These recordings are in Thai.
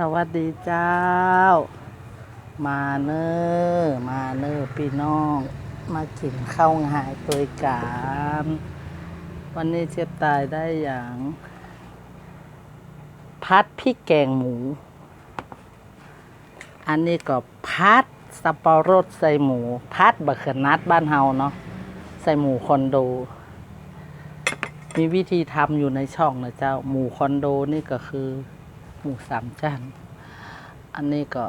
สวัสดีเจ้า มาเนอมาเนอพี่น้อง มากินข้าวงายตัวกันวันนี้เจ็บตายได้อย่าง พัดพริกแกงหมู อันนี้ก็พัดสับปะรดใส่หมู พัดบะเขือนัดบ้านเฮาเนาะใส่หมูคอนโด มีวิธีทำอยู่ในช่องนะเจ้า หมูคอนโดนี่ก็คือ หมูสามชั้นอันนี้ก็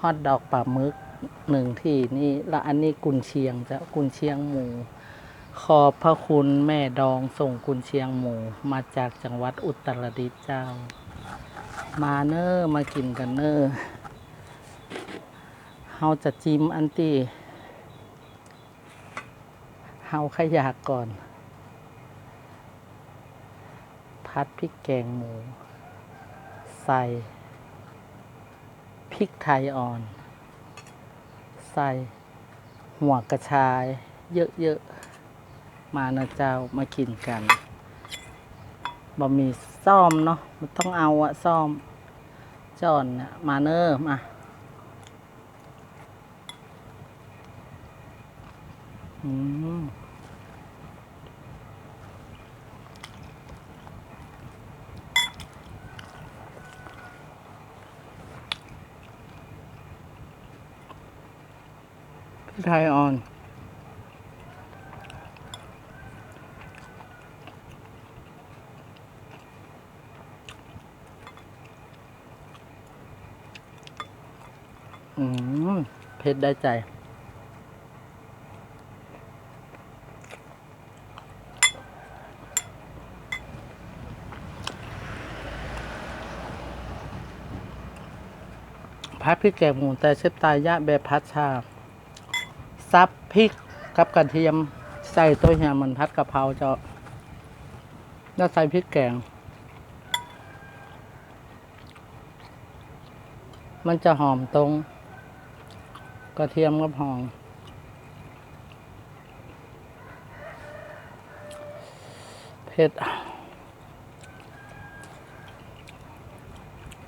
ฮอทดอกปลาหมึกหนึ่งที่นี่แล้วอันนี้กุนเชียงเจ้ากุนเชียงหมู ขอบพระคุณแม่ดองส่งกุนเชียงหมูมาจากจังหวัดอุตรดิตถ์เจ้า มาเนอร์มากินกันเนอร์เฮาจะจิ้มอันที่เฮาขยากก่อน พัดพริกแกงหมู ใส่พริกไทยอ่อน ใส่หัวกระชายเยอะๆ มานะเจ้ามากินกันบะหมี่ซ่อมเนาะมันต้องเอาอะซ่อมจอนนะมาเนอร์มาอืม ไทยอ่อน อืมเผ็ดได้ใจพัดพริกแกงหมูแต่เชฟตายยะแบบพัดชา ซับพริกกับกระเทียมใส่ตัวเหี่ยมันพัดกะเพราเจ้าแล้วใส่พริกแกง มันจะหอมตรง กระเทียมกับหอมเผ็ด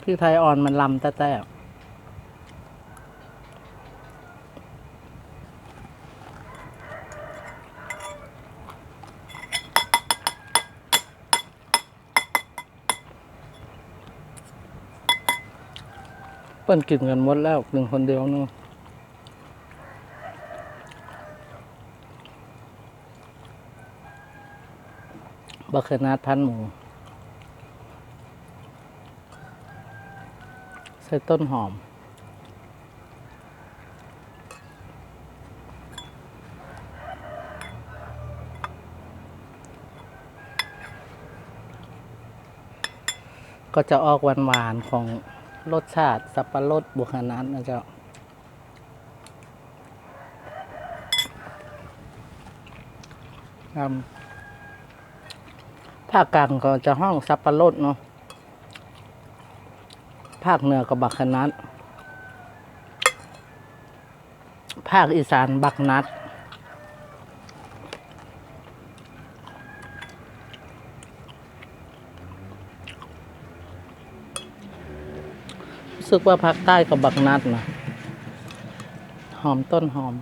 พริกไทยอ่อนมันลำแต่แต่ ปิ้นกินกันหมดแล้วหนึ่งคนเดียวนึงบักเขือนาดพันหมู ใส่ต้นหอม ก็จะออกหวานๆของ รสชาติสับปะรดบุคนัดนะเจ้าภาคกลางก็จะห้องสับปะรดเนาะภาคเหนือก็บักขนัดภาคอีสานบักนัด สึกว่าภาคใต้กับบักนัดนะหอมต้นหอม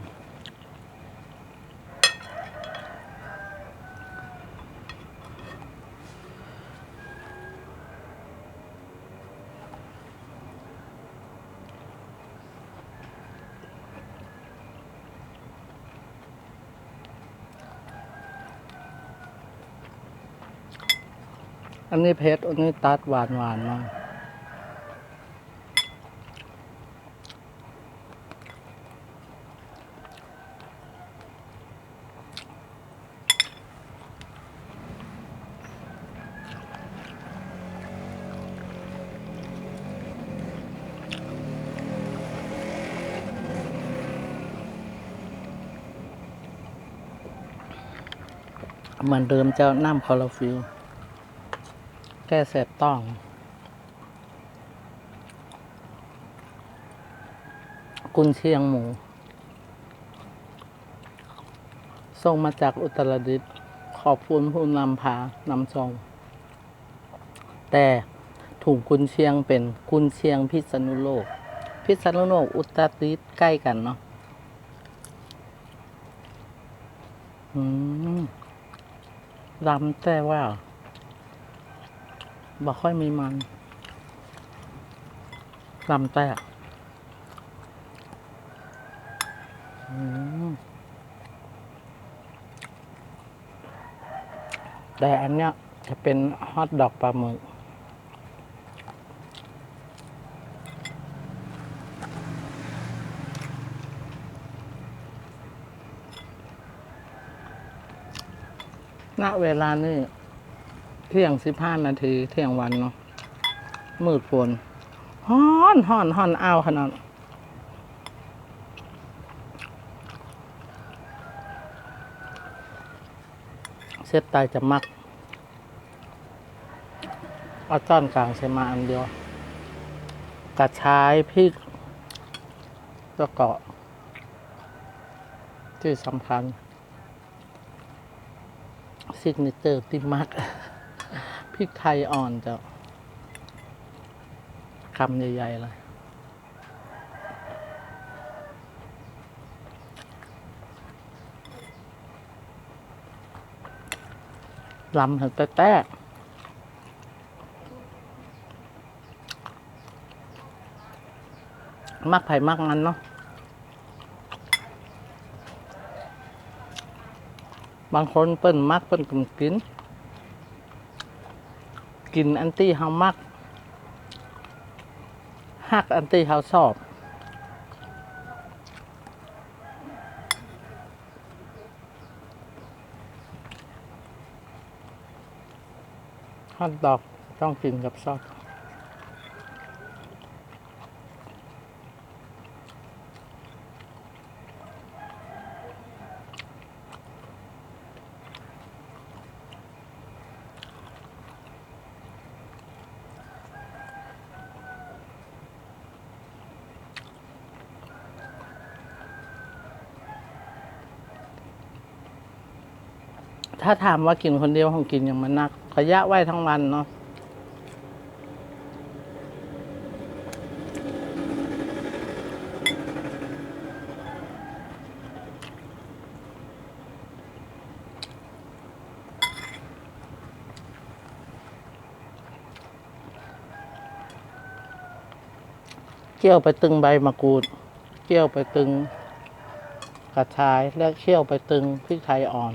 อันนี้เพชรอันนี้ตัดหวานหวานๆหน่ เหมือนเดิมเจ้าน้ำคอลฟิลแก้แสบต้อง กุนเชียงหมู ส่งมาจากอุตรดิตถ์ขอบคุณผู้นำพานำส่งแต่ถถุงกุนเชียงเป็นกุนเชียงพิษณุโลก พิษณุโลกอุตรดิตถ์ใกล้กันเนาะอืม ดำแต่ว่าบ่ค่อยมีมันดำแต่อืแต่อันเนี้ยจะเป็นฮอทดอกปลาหมึก ณเวลานี่เที่ยงสิบห้านาที เที่ยงวันเนาะมืดฝนฮ้อนฮ้อนฮ้อนอ้าวขนาดเซตไตจะมักเอาจ้อนกลางใส่มาอันเดียวกระชายพริกแล้วก็ที่สำคัญ ซิกเนเจอร์ติมักพริกไทยอ่อนจะคำใหญ่ๆเลยลำถึงแต่แต่มักไผ่มักมันเนาะางคนเปิ้นมักเปิ้นกกิน กินอันตี้เฮามักฮักอันตี้เฮาชอบฮอทดอกต้องกินกับซอส ถ้าถามว่ากินคนเดียวคงกินอย่างมันนัก ขยะไว้ทั้งวันเนาะเกี่ยวไปตึงใบมะกรูดเกี่ยวไปตึงกระชาย และเคี่ยวไปตึงพริกไทยอ่อน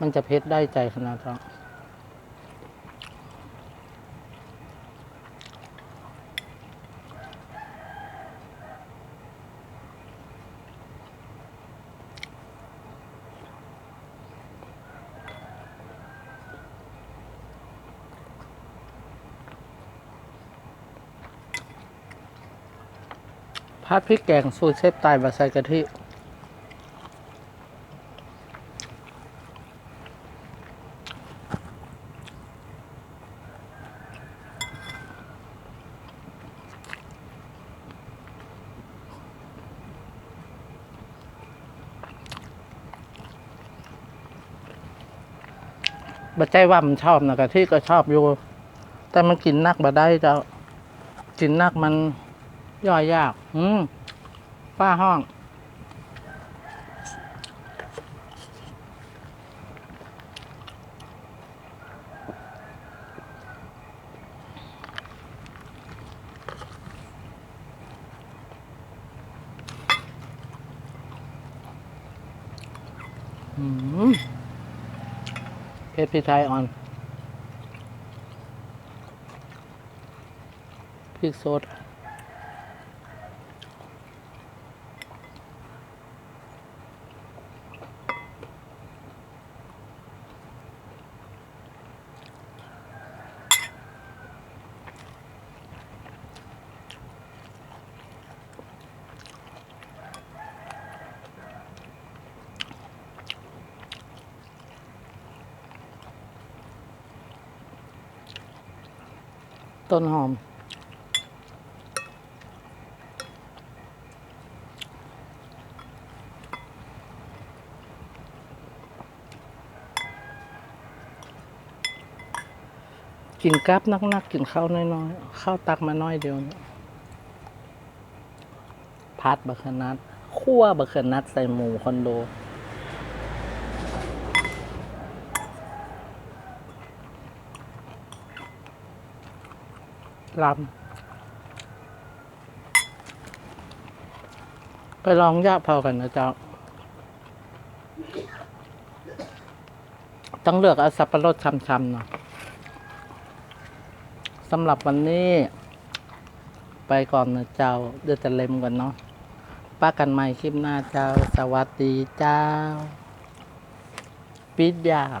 มันจะเผ็ดได้ใจขนาดนั้นพัดพริกแกงสูตรเชฟตายบะใส่กะทิ บัใจว่ามันชอบนะกะที่ก็ชอบอยู่ แต่มันกินนักบ่ได้เจ้ากินนักมันย่อยยาก อืมป้าห้องอืม เพชรพริกไทยอ่อนพริกสด ต้นหอม กินกราบนักๆกกินข้าวน้อยๆข้าวตักมาน้อยเดียวพัดบักนัดคั่วบักนัดใส่หมูคอนโด ลำไปลองยาเผากันนะเจ้า ต้องเลือกเอาสับปะรดช้ำๆเนาะสำหรับวันนี้ ไปก่อนนะเจ้า เดี๋ยวจะเล็มกันเนาะป้ากันใหม่คลิปหน้าเจ้า สวัสดีเจ้า ปิดยาก